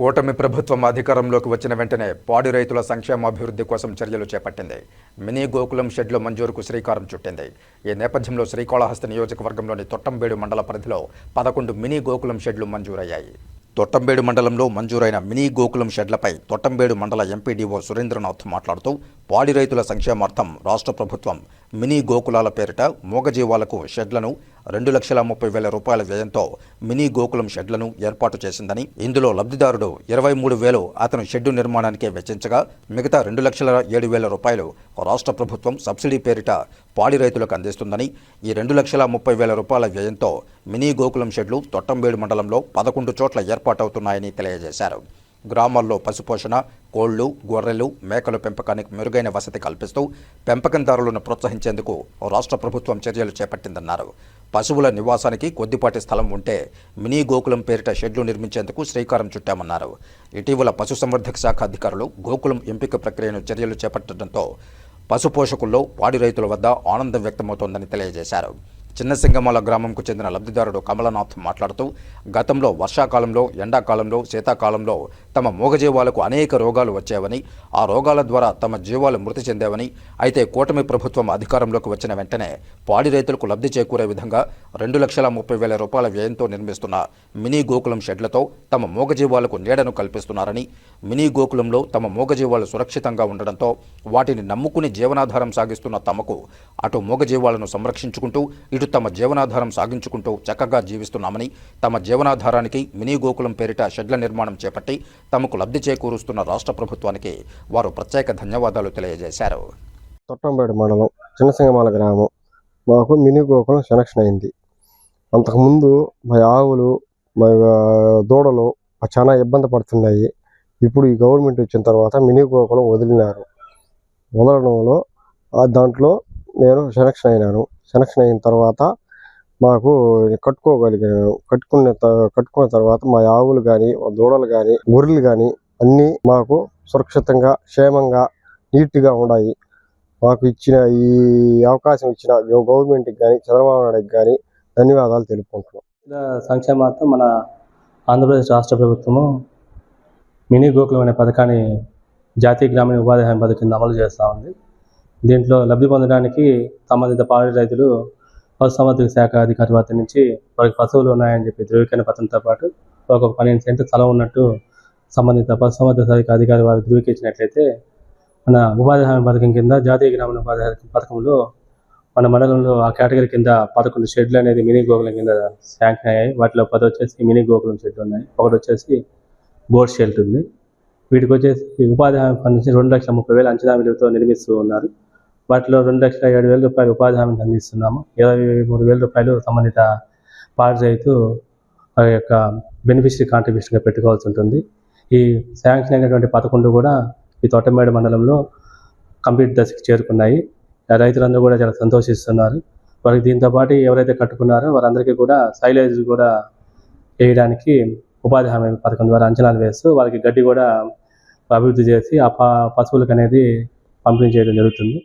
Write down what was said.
కూటమి ప్రభుత్వం అధికారంలోకి వచ్చిన వెంటనే పాడి రైతుల సంక్షేమాభివృద్ధి కోసం చర్యలు చేపట్టింది. మినీ గోకులం షెడ్ల మంజూరుకు శ్రీకారం చుట్టింది. ఈ నేపథ్యంలో శ్రీకాళహస్తి నియోజకవర్గంలోని తొట్టంబేడు మండల పరిధిలో పదకొండు మినీ గోకులం షెడ్లు మంజూరయ్యాయి. తొట్టంబేడు మండలంలో మంజూరైన మినీ గోకులం షెడ్లపై తొట్టంబేడు మండల ఎంపీడీఓ సురేంద్రనాథ్ మాట్లాడుతూ పాడి రైతుల సంక్షేమార్థం రాష్ట్ర ప్రభుత్వం మినీ గోకులాల పేరిట మూగజీవాలకు షెడ్లను రెండు లక్షల ముప్పై వేల రూపాయల వ్యయంతో మినీ గోకులం షెడ్లను ఏర్పాటు చేసిందని ఇందులో లబ్ధిదారుడు ఇరవై మూడు వేలు అతను షెడ్డు నిర్మాణానికే వెచ్చించగా మిగతా రెండు లక్షల ఏడు వేల రూపాయలు రాష్ట్ర ప్రభుత్వం సబ్సిడీ పేరిట పాడి రైతులకు అందిస్తుందని ఈ రెండు లక్షల ముప్పై వేల రూపాయల వ్యయంతో మినీ గోకులం షెడ్లు తొట్టంబేడు మండలంలో పదకొండు చోట్ల ఏర్పాటవుతున్నాయని తెలియజేశారు. గ్రామాల్లో పశుపోషణ కోళ్ళు గొర్రెలు మేకల పెంపకానికి మెరుగైన వసతి కల్పిస్తూ పెంపకందారులను ప్రోత్సహించేందుకు రాష్ట్ర ప్రభుత్వం చర్యలు చేపట్టిందన్నారు. పశువుల నివాసానికి కొద్దిపాటి స్థలం ఉంటే మినీ గోకులం పేరిట షెడ్లు నిర్మించేందుకు శ్రీకారం చుట్టామన్నారు. ఇటీవల పశుసంవర్ధక శాఖ అధికారులు గోకులం ఎంపిక ప్రక్రియను చర్యలు చేపట్టడంతో పశుపోషకుల్లో పాడి రైతుల వద్ద ఆనందం వ్యక్తమవుతోందని తెలియజేశారు. చిన్నసింగమాల గ్రామంకు చెందిన లబ్ధిదారుడు కమలనాథ్ మాట్లాడుతూ గతంలో వర్షాకాలంలో ఎండాకాలంలో శీతాకాలంలో తమ మూగజీవాలకు అనేక రోగాలు వచ్చేవని ఆ రోగాల ద్వారా తమ జీవాలు మృతి చెందేవని అయితే కూటమి ప్రభుత్వం అధికారంలోకి వచ్చిన వెంటనే పాడి రైతులకు లబ్ధి చేకూరే విధంగా రెండు లక్షల ముప్పై వేల రూపాయల వ్యయంతో నిర్మిస్తున్న మినీ గోకులం షెడ్లతో తమ మూగజీవాలకు నీడను కల్పిస్తున్నారని మినీ గోకులంలో తమ మూగజీవాలు సురక్షితంగా ఉండడంతో వాటిని నమ్ముకుని జీవనాధారం సాగిస్తున్న తమకు అటు మూగజీవాలను సంరక్షించుకుంటూ ఇటు తమ జీవనాధారం సాగించుకుంటూ చక్కగా జీవిస్తున్నామని తమ జీవనాధారానికి మినీ గోకులం పేరిట షెడ్ల నిర్మాణం చేపట్టి తమకు లబ్ధి చేకూరుస్తున్న రాష్ట్ర ప్రభుత్వానికి వారు ప్రత్యేక ధన్యవాదాలు తెలియజేశారు. తొట్టంబేడు మండలం చిన్నసింగమాల గ్రామం. మాకు మినీ గోకులం సెలక్షన్ అయింది. అంతకుముందు మా ఆవులు మా దూడలు చాలా ఇబ్బంది పడుతున్నాయి. ఇప్పుడు ఈ గవర్నమెంట్ వచ్చిన తర్వాత మినీ గోకులం వదిలినారు. వదలడంలో ఆ దాంట్లో నేను సెలక్షన్ అయినాను. సెలక్షన్ అయిన తర్వాత మాకు కట్టుకోగలిగిన కట్టుకున్న కట్టుకున్న తర్వాత మా ఆవులు కానీ దూడలు కానీ గొర్రెలు కానీ అన్నీ మాకు సురక్షితంగా క్షేమంగా నీట్గా ఉన్నాయి మాకు ఇచ్చిన ఈ అవకాశం ఇచ్చిన గవర్నమెంట్కి కానీ చంద్రబాబు నాయుడుకి కానీ ధన్యవాదాలు తెలుపుకుంటున్నాం. ఇలా సంక్షేమార్థం మన ఆంధ్రప్రదేశ్ రాష్ట్ర ప్రభుత్వము మినీ గోకులం అనే పథకాన్ని జాతీయ గ్రామీణ ఉపాధి హామీ పథకం కింద అమలు చేస్తూ ఉంది. దీంట్లో లబ్ధి పొందడానికి సంబంధిత పాడి రైతులు పశుసంవర్ధక శాఖ అధికారి వద్ద నుంచి వారికి పశువులు ఉన్నాయని చెప్పి ధృవీకరణ పత్రంతో పాటు ఒక పన్నెండు సెంట్లు స్థలం ఉన్నట్టు సంబంధిత పశుసంవర్ధక శాఖ అధికారి వారు ధృవీకరించినట్లయితే మన ఉపాధి హామీ పథకం కింద జాతీయ గ్రామీణ ఉపాధి పథకంలో మన మండలంలో ఆ కేటగిరీ కింద పదకొండు షెడ్లు అనేది మినీ గోకులం కింద శాంక్షన్ అయ్యాయి. వాటిలో పది వచ్చేసి మినీ గోకులం షెడ్లు ఉన్నాయి. ఒకటి వచ్చేసి బోర్డ్ షెల్ట్ ఉంది. వీటికి వచ్చేసి ఉపాధి హామీ ఫండ్ నుంచి రెండు లక్షల ముప్పై వేల అంచనా విలువతో నిర్మిస్తూ ఉన్నారు. వాటిలో రెండు లక్షల ఏడు వేల రూపాయలు ఉపాధి హామీని అందిస్తున్నాము. ఇరవై మూడు వేల రూపాయలు సంబంధిత పాడి రైతు ఆ యొక్క బెనిఫిషరీ కాంట్రిబ్యూషన్గా పెట్టుకోవాల్సి ఉంటుంది. ఈ శాంక్షన్ అయినటువంటి పదకొండు కూడా ఈ తోటమేడు మండలంలో కంప్లీట్ దశకి చేరుకున్నాయి. రైతులందరూ కూడా చాలా సంతోషిస్తున్నారు. వారికి దీంతో పాటు ఎవరైతే కట్టుకున్నారో వారందరికీ కూడా సైలేజ్ కూడా వేయడానికి ఉపాధి హామీ పథకం ద్వారా అంచనాలు వేస్తూ వారికి గడ్డి కూడా అభివృద్ధి చేసి ఆ ప పశువులకు అనేది పంపిణీ చేయడం జరుగుతుంది.